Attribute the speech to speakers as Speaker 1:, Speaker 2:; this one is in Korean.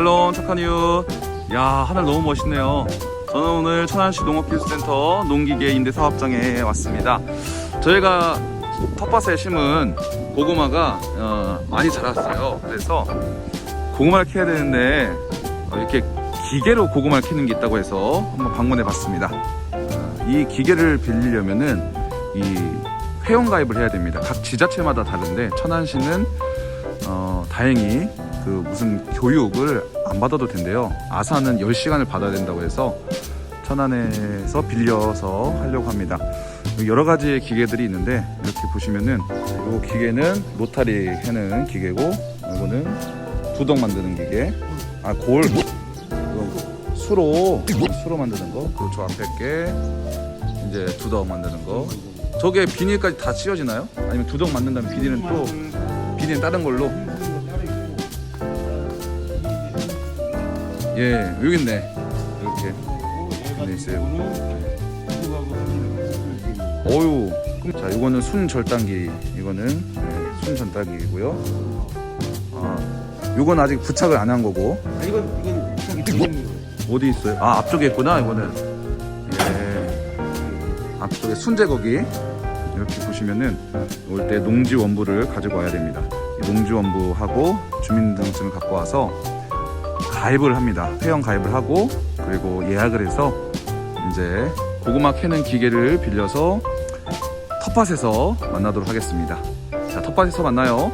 Speaker 1: 샬롬 착한 이유 야 하늘 너무 멋있네요. 저는 오늘 천안시 농업기술센터 농기계 임대 사업장에 왔습니다. 저희가 텃밭에 심은 고구마가 어, 많이 자랐어요. 그래서 고구마를 캐야 되는데 어, 이렇게 기계로 고구마를 캐는 게 있다고 해서 한번 방문해 봤습니다. 어, 이 기계를 빌리려면은 이 회원가입을 해야 됩니다. 각 지자체마다 다른데 천안시는 어, 다행히 그 무슨 교육을 안 받아도 된대요. 아사는 10시간을 받아야 된다고 해서 천안에서 빌려서 하려고 합니다. 여러 가지의 기계들이 있는데 이렇게 보시면은 이 기계는 로타리 해는 기계고 이거는 두덩 만드는 기계. 아 골. 이건 수로 수로 만드는 거. 그리고 저 앞에 게 이제 두덩 만드는 거. 저게 비닐까지 다 씌워지나요? 아니면 두덩 만든 다음에 비닐은 또 비닐 다른 걸로 예 여기 있네. 이렇게 네, 있어요. 어유 자 이거는 순 절단기 이거는 네, 순 절단기이고요. 아 요건 아직 부착을 안 한 거고.
Speaker 2: 아, 이건 이건 저기 거예요.
Speaker 1: 어디 있어요? 아 앞쪽에 있구나 이거는. 예. 앞쪽에 순제거기. 이렇게 보시면은 올 때 농지 원부를 가지고 와야 됩니다. 이 농지 원부하고 주민등록증을 갖고 와서 가입을 합니다. 회원 가입을 하고 그리고 예약을 해서 이제 고구마 캐는 기계를 빌려서 텃밭에서 만나도록 하겠습니다. 자, 텃밭에서 만나요.